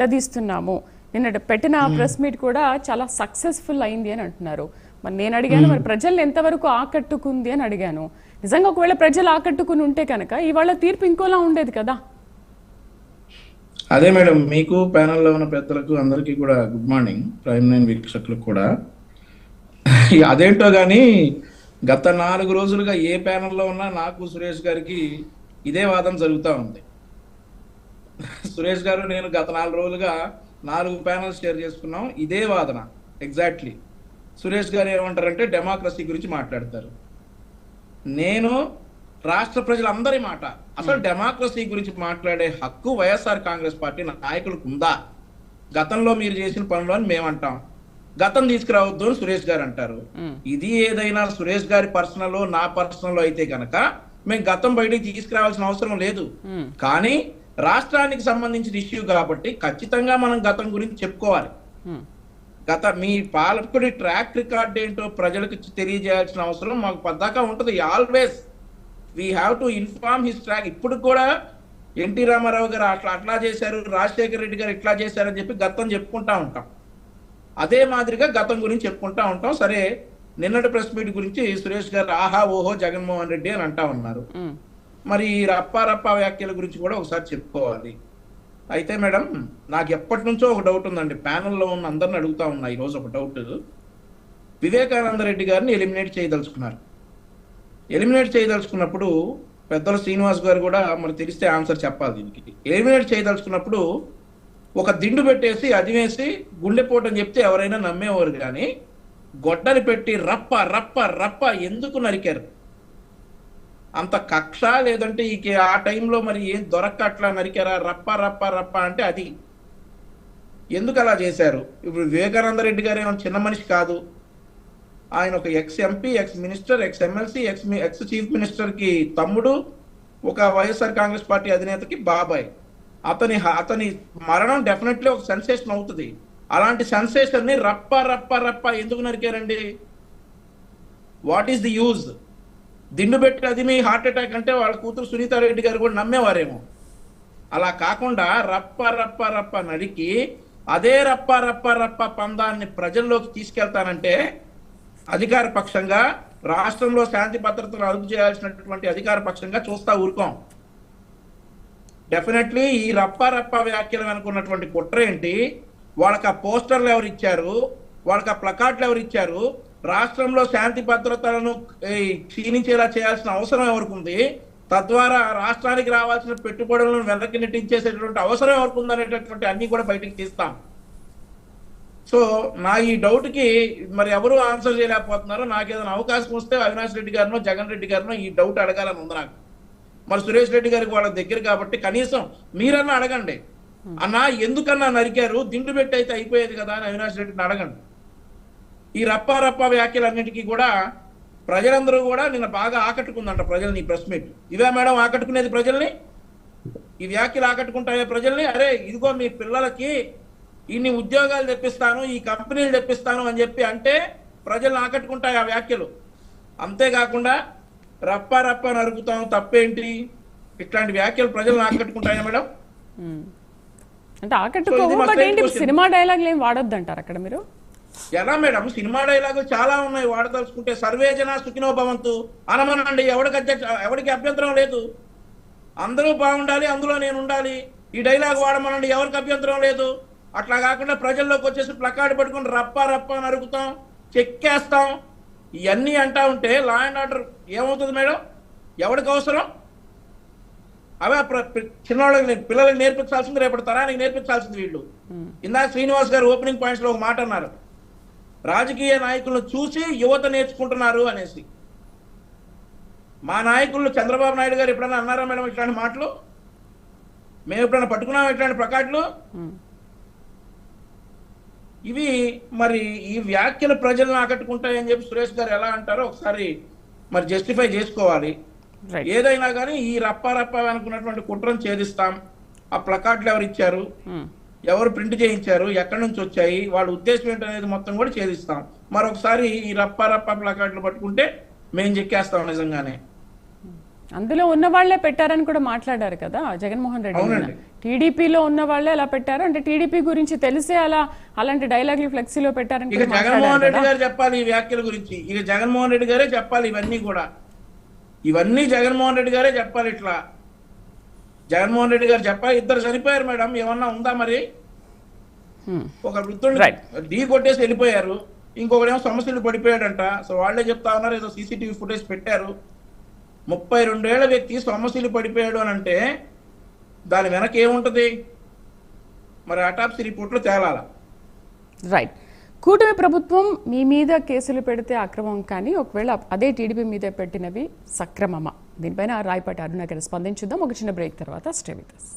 నిలదీస్తున్నాము. నిన్న పెట్టిన press meet కూడా చాలా సక్సెస్ఫుల్ అయింది అని అంటున్నారు. మరి నేను అడిగాను మరి ప్రజల్ని ఎంతవరకు ఆకట్టుకుంది అని అడిగాను. నిజంగా ఒకవేళ ప్రజలు ఆకట్టుకుని ఉంటే కనుక ఇవాళ తీర్పు ఇంకోలా ఉండేది కదా? అదే మేడం మీకు ప్యానెల్లో ఉన్న పెద్దలకు అందరికీ కూడా గుడ్ మార్నింగ్ ప్రైమ్ నైన్ వీక్షకులకు కూడా. అదేంటో కానీ గత నాలుగు రోజులుగా ఏ ప్యానెల్లో ఉన్నా నాకు సురేష్ గారికి ఇదే వాదన జరుగుతూ ఉంది. సురేష్ గారు నేను గత నాలుగు రోజులుగా నాలుగు ప్యానల్స్ షేర్ చేసుకున్నాం. ఇదే వాదన ఎగ్జాక్ట్లీ. సురేష్ గారు ఏమంటారంటే డెమోక్రసీ గురించి మాట్లాడతారు. నేను రాష్ట్ర ప్రజలందరి మాట అసలు డెమోక్రసీ గురించి మాట్లాడే హక్కు వైఎస్ఆర్ కాంగ్రెస్ పార్టీ నాయకులకు ఉందా? గతంలో మీరు చేసిన పనులు అని మేమంటాం. గతం తీసుకురావద్దు అని సురేష్ గారు అంటారు. ఇది ఏదైనా సురేష్ గారి పర్సనల్ నా పర్సనల్ అయితే గనక మేము గతం బయటికి తీసుకురావాల్సిన అవసరం లేదు. కానీ రాష్ట్రానికి సంబంధించిన ఇష్యూ కాబట్టి ఖచ్చితంగా మనం గతం గురించి చెప్పుకోవాలి. గత మీ పాలకుడి ట్రాక్ రికార్డ్ ఏంటో ప్రజలకు తెలియజేయాల్సిన అవసరం మాకు పద్దాకా ఉంటుంది. Always we have to inform his track ఇప్పుడు కూడా ఎన్టీ రామారావు గారు అట్లా అట్లా చేశారు రాజశేఖర రెడ్డి గారు ఇట్లా చేశారని చెప్పి గతం చెప్పుకుంటా ఉంటాం. అదే మాదిరిగా గతం గురించి చెప్పుకుంటా ఉంటాం. సరే నిన్నటి ప్రెస్ మీట్ గురించి సురేష్ గారు ఆహా ఓహో జగన్మోహన్ రెడ్డి అని అంటా ఉన్నారు. మరి ఈ రప్పా వ్యాఖ్యల గురించి కూడా ఒకసారి చెప్పుకోవాలి. అయితే మేడం నాకు ఎప్పటి నుంచో ఒక డౌట్ ఉందండి. ప్యానెల్లో ఉన్న అందరిని అడుగుతా ఉన్నా ఈరోజు ఒక డౌట్ వివేకానంద రెడ్డి గారిని ఎలిమినేట్ చేయదలుచుకున్నారు. ఎలిమినేట్ చేయదలుచుకున్నప్పుడు పెద్దల శ్రీనివాస్ గారు కూడా మరి తెలిస్తే ఆన్సర్ చెప్పాలి దీనికి. ఎలిమినేట్ చేయదలుచుకున్నప్పుడు ఒక దిండు పెట్టేసి అది వేసి గుండెపోటు అని చెప్తే ఎవరైనా నమ్మేవారు కానీ గొడ్డలి పెట్టి రప్ప రప్ప రప్ప ఎందుకు నరికారు? అంత కక్ష లేదంటే ఇక ఆ టైంలో మరి ఏం దొరక్క అట్లా నరికారా? రప్ప రప్ప రప్ప అంటే అది. ఎందుకు అలా చేశారు? ఇప్పుడు వివేకానంద రెడ్డి గారు ఏమైనా చిన్న మనిషి కాదు. ఆయన ఒక ex MP ex minister ex MLC ex ex chief మినిస్టర్కి తమ్ముడు ఒక వైఎస్ఆర్ కాంగ్రెస్ పార్టీ అధినేతకి బాబాయ్. అతని అతని మరణం డెఫినెట్లీ ఒక సెన్సేషన్ అవుతుంది. అలాంటి సెన్సేషన్ని రప్ప రప్ప రప్ప ఎందుకు నరికారండి? What is the use? దిండు పెట్టి అది మీ హార్ట్ అటాక్ అంటే వాళ్ళ కూతురు సునీతారెడ్డి గారు కూడా నమ్మేవారేమో. అలా కాకుండా రప్ప రప్ప రప్ప నడికి అదే రప్ప రప్ప రప్ప పందాన్ని ప్రజల్లోకి తీసుకెళ్తానంటే అధికార పక్షంగా రాష్ట్రంలో శాంతి భద్రతలు అదుపు చేయాల్సినటువంటి అధికార పక్షంగా చూస్తా ఊరుకోం. డెఫినెట్లీ ఈ రప్ప రప్ప వ్యాఖ్యలు అనుకున్నటువంటి కుట్ర ఏంటి? వాళ్ళకి ఆ పోస్టర్లు ఎవరు ఇచ్చారు? వాళ్ళకి ఆ ప్లకార్డులు ఎవరు ఇచ్చారు? రాష్ట్రంలో శాంతి భద్రతలను క్షీణించేలా చేయాల్సిన అవసరం ఎవరికి ఉంది తద్వారా రాష్ట్రానికి రావాల్సిన పెట్టుబడులను వెనక్కి నెట్టించేసేటువంటి అవసరం ఎవరికి ఉందనేటటువంటి అన్ని కూడా బయటికి తీస్తాం. సో నా ఈ డౌట్కి మరి ఎవరు ఆన్సర్ చేయలేకపోతున్నారు నాకు ఏదైనా అవకాశం వస్తే అవినాష్ రెడ్డి గారినో జగన్ రెడ్డి గారినో ఈ డౌట్ అడగాలని ఉంది నాకు. మరి సురేష్ రెడ్డి గారికి వాళ్ళ దగ్గర కాబట్టి కనీసం మీరన్నా అడగండి. అన్నా ఎందుకన్నా నరికారు? దిండు పెట్టి అయితే అయిపోయేది కదా అని అవినాష్ రెడ్డిని అడగండి. ఈ రప్ప రప్ప వ్యాఖ్యలన్నిటికీ కూడా ప్రజలందరూ కూడా నిన్న బాగా ఆకట్టుకుందంట ప్రజల్ని ఈ ప్రెస్ మీట్. ఇవే మేడం ఆకట్టుకునేది ప్రజల్ని? ఈ వ్యాఖ్యలు ఆకట్టుకుంటాయే ప్రజల్ని? అరే ఇదిగో మీ పిల్లలకి ఇన్ని ఉద్యోగాలు తెప్పిస్తాను ఈ కంపెనీలు తెప్పిస్తాను అని చెప్పి అంటే ప్రజల్ని ఆకట్టుకుంటాయి ఆ వ్యాఖ్యలు. అంతేకాకుండా రప్ప రప్ప నరుకుతాం తప్పేంటి? ఇట్లాంటి వ్యాఖ్యలు ప్రజలను ఆకట్టుకుంటాయా మేడం. అంటే ఆకట్టుకోవు బట్ ఏంటి. సినిమా డైలాగులు ఏం వాడొద్దు అంటారు అక్కడ మీరు? ఎలా మేడం? సినిమా డైలాగులు చాలా ఉన్నాయి వాడదలుచుకుంటే సర్వే జన సుఖినో భవంతు. అనమనండి ఎవడికి అధ్యక్ష ఎవరికి అభ్యంతరం లేదు. అందరూ బాగుండాలి అందులో నేను ఉండాలి. ఈ డైలాగ్ వాడమనండి ఎవరికి అభ్యంతరం లేదు. అట్లా కాకుండా ప్రజల్లోకి వచ్చేసి ప్లకార్డు పట్టుకొని రప్ప రప్ప నరుకుతాం చెక్కేస్తాం. ఇవన్నీ అంటా ఉంటే లా అండ్ ఆర్డర్ ఏమవుతుంది మేడం? ఎవరికి అవసరం? అవే చిన్నవాళ్ళకి నే- పిల్లలకి నేర్పించాల్సింది రేపటి తరానికి నేర్పించాల్సింది వీళ్ళు. ఇందాక శ్రీనివాస్ గారు ఓపెనింగ్ పాయింట్స్లో ఒక మాట అన్నారు. రాజకీయ నాయకులను చూసి యువత నేర్చుకుంటున్నారు అనేసి. మా నాయకులు చంద్రబాబు నాయుడు గారు ఎప్పుడైనా అన్నారా మేడం ఇట్లాంటి మాటలు? మేము ఎప్పుడైనా పట్టుకున్నాం ఇట్లాంటి ప్రకాట్లు. ఇవి మరి ఈ వ్యాఖ్యలు ప్రజలను ఆకట్టుకుంటాయని చెప్పి సురేష్ గారు ఎలా అంటారో ఒకసారి మరి జస్టిఫై చేసుకోవాలి. ఏదైనా కానీ ఈ రప్ప రప్ప అనుకున్నటువంటి కుట్రను ఛేదిస్తాం. ఆ ప్లకార్డులు ఎవరు ఇచ్చారు. ఎవరు ప్రింట్ చేయించారు ఎక్కడి నుంచి వచ్చాయి వాళ్ళ ఉద్దేశం ఏంటనేది మొత్తం కూడా ఛేదిస్తాం. మరొకసారి ఈ రప్ప రప్ప ప్లకార్డులు పట్టుకుంటే మేము చెక్కేస్తాం నిజంగానే. అందులో ఉన్న వాళ్ళే పెట్టారని కూడా మాట్లాడారు కదా జగన్మోహన్ రెడ్డి. టీడీపీలో ఉన్న వాళ్ళే అలా పెట్టారు? అంటే టీడీపీ గురించి తెలిసే అలా అలాంటి డైలాగులు ఫ్లెక్సీలో పెట్టారని ఇక జగన్మోహన్ రెడ్డి గారు చెప్పాలి ఈ వ్యాఖ్యల గురించి. ఇక జగన్మోహన్ రెడ్డి గారే చెప్పాలి ఇవన్నీ కూడా. ఇవన్నీ జగన్మోహన్ రెడ్డి గారే చెప్పాలి ఇట్లా. జగన్మోహన్ రెడ్డి గారు చెప్పాలి ఇద్దరు చనిపోయారు మేడం ఏమన్నా ఉందా మరి. ఒక వృద్ధుడు. ఢీ కొట్టేసి వెళ్ళిపోయారు. ఇంకొకడేమో సమస్యలు పడిపోయాడంట. సో వాళ్ళే చెప్తా ఉన్నారు ఏదో సీసీటీవీ ఫుటేజ్ పెట్టారు. ముప్పై రెండేళ్ళ వ్యక్తి సమస్యలు పడిపోయాడు అని అంటే దాని వెనక ఏముంటది? మరి అటాప్సీ రిపోర్ట్లో తేలాల. రైట్ కూటమి ప్రభుత్వం మీ మీద కేసులు పెడితే అక్రమం కానీ ఒకవేళ అదే టీడీపీ మీద పెట్టినవి సక్రమమా? దీనిపైన రాయపాటి అరుణ గారు స్పందించుద్దాం ఒక చిన్న బ్రేక్ తర్వాత స్టే విత్ us.